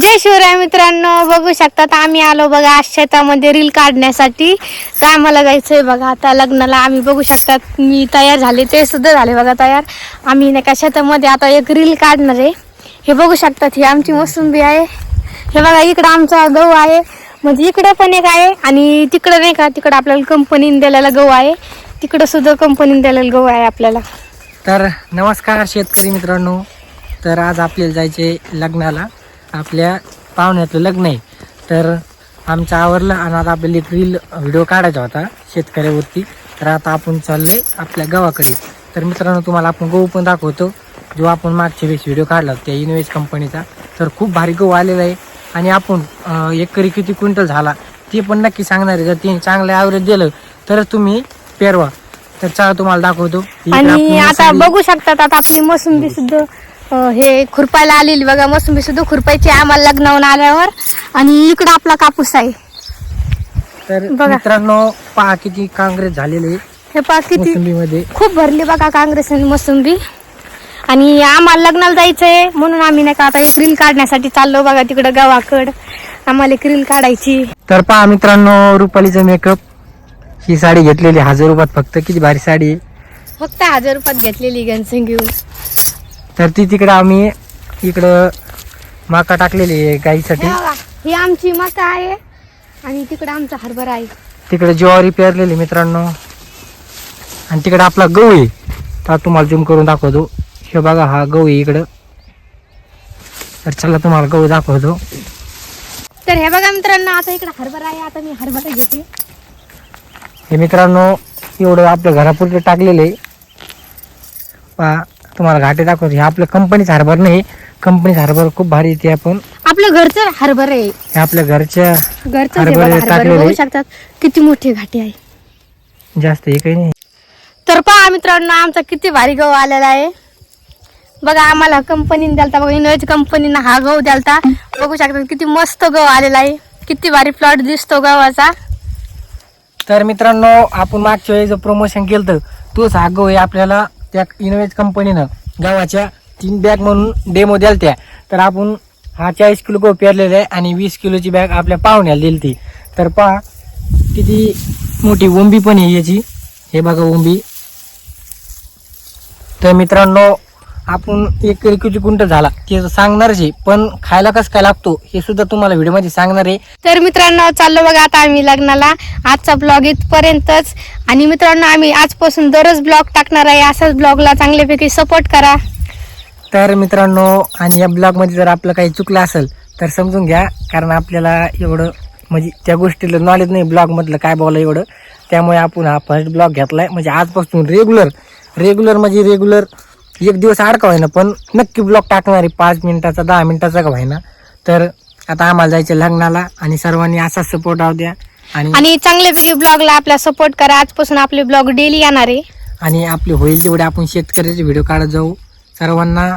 जय शिवराय मित्रांनो बघू शकतात आम्ही आलो बघा आज शेतामध्ये रील काढण्यासाठी. तर आम्हाला जायचंय बघा आता लग्नाला. आम्ही बघू शकतात मी तयार झाले ते सुद्धा झाले बघा तयार. आम्ही नाही का शेतामध्ये आता एक रील काढणार आहे. हे बघू शकतात ही आमची मोसंबी आहे. हे बघा इकडं आमचा गहू आहे. म्हणजे इकडं पण एक आहे आणि तिकडं नाही का तिकडं आपल्याला कंपनीने दिलेला गहू आहे. तिकडं सुद्धा कंपनीने दिलेला गहू आहे आपल्याला. तर नमस्कार शेतकरी मित्रांनो. तर आज आपल्याला जायचे लग्नाला. आपल्या पाहुण्याचं लग्न आहे. तर आमचं आवरलं आणि आता आपल्याला एक रील व्हिडिओ काढायचा होता शेतकऱ्यावरती. तर आता आपण चाललोय आपल्या गावाकडे. तर मित्रांनो तुम्हाला आपण गहू पण दाखवतो. जो आपण मागच्या वेळेस व्हिडिओ काढला त्या इनवेज कंपनीचा तर खूप भारी गहू आलेला आहे. आणि आपण एकरी किती क्विंटल झाला ते पण नक्की सांगणार आहे. जर ते चांगलं ॲव्हरेज दिलं तर तुम्ही पेरवा. तर चला तुम्हाला दाखवतो. आणि आता बघू शकतात आता आपली मोसंबी सुद्धा हे खुरपायला आलेली बघा मोसंबी सुद्धा खुरपायची आम्हाला लग्नावून आल्यावर. आणि इकडं आपला कापूस आहे. तर बघा. मित्रांनो पहा किती काँग्रेस झालेले. हे पहा किती मोसंबीमध्ये. खूप भरली बघा काँग्रेस आणि मोसंबी. आणि आम्हाला लग्नाला जायचंय म्हणून आम्ही नाही का आता एक रील काढण्यासाठी चाललो बघा तिकडं गावाकड. आम्हाला एक रील काढायची. तर पहा मित्रांनो रुपालीचा मेकअप ही साडी घेतलेली हजार रुपयात फक्त. किती भारी साडी आहे. फक्त हजार रुपयात घेतलेली गणसिंग घेऊन. तर ती तिकडं आम्ही इकडं माका टाकलेली आहे गाईसाठी. हे आमची मका आहे आणि तिकडं आमचा हरभरा आहे. तिकडे ज्वारी पेरलेली मित्रांनो. आणि तिकडे आपला गहू आहे. तर तुम्हाला झूम करून दाखवतो. हे बघा हा गहू आहे इकडं. तर चला तुम्हाला गहू दाखवतो. तर हे बघा मित्रांनो आता इकडं हरभरा आहे. आता मी हरभरा घेते. हे मित्रांनो एवढं आपल्या घरापुरते टाकलेलं आहे. पहा. तुम्हाला घाटे दाखवतो. हे आपलं कंपनीचं हार्बर नाही. कंपनीचं हार्बर खूप भारी येते आपण. आपलं घरचं हरभरा आहे. हे आपल्या घरच्या घरचं हरभरे बघा, हरभरे टाकलेले. बघू शकतात किती मोठी घाटी आहे. जास्त हे काही नाही. तर पहा मित्रांनो आमचा किती भारी गहू आलेला आहे. बघा आम्हाला कंपनीने द्यालता. बघा इनोवेज कंपनीनं हा गहू द्यालता. बघू शकता किती मस्त गहू आलेला आहे. किती भारी प्लॉट दिसतो गव्हाचा. तर मित्रांनो आपण मागच्या वेळी जो प्रमोशन केलं तोच हा गहू आहे आपल्याला त्या इनोवेज कंपनीनं गावाच्या तीन बॅग म्हणून डेमो द्याल त्या तर आपण हा चाळीस किलो गहू पेरलेला आहे आणि वीस किलोची बॅग आपल्या पाहुण्याला दिली ती तर पहा किती मोठी ओंबी पण आहे याची. हे बघा ओंबी तर मित्रांनो आपण एक किती क्विंटल झाला ते सांगणारच आहे पण खायला कसं काय लागतो हे सुद्धा तुम्हाला व्हिडिओमध्ये सांगणार आहे. तर मित्रांनो चाललो बघा आता आम्ही लग्नाला. आजचा ब्लॉग इथपर्यंतच. आणि मित्रांनो आम्ही आजपासून दररोज ब्लॉग टाकणार आहे. असाच ब्लॉगला चांगल्यापैकी सपोर्ट करा. तर मित्रांनो आणि या ब्लॉगमध्ये जर आपलं काही चुकलं असेल तर समजून घ्या कारण आपल्याला एवढं म्हणजे त्या गोष्टीला नॉलेज नाही ब्लॉगमधलं काय बोला एवढं. त्यामुळे आपण हा फर्स्ट ब्लॉग घेतलाय. म्हणजे आजपासून रेग्युलर रेग्युलर म्हणजे रेग्युलर एक दिवस अडका व्हायना पण नक्की ब्लॉग टाकणार आहे पाच मिनिटाचा दहा मिनिटाचा का व्हायना तर आता आम्हाला जायचं लग्नाला आणि सर्वांनी असाच सपोर्ट राहू द्या. आणि आणि चांगल्यापैकी ब्लॉगला आपला सपोर्ट करा आजपासून आपले ब्लॉग डेली येणार आहे. आणि आपले होईल तेवढे आपण शेतकऱ्याचे व्हिडिओ काढत जाऊ. सर्वांना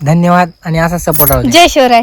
धन्यवाद आणि असा सपोर्ट राहू द्या. जय शिवराय.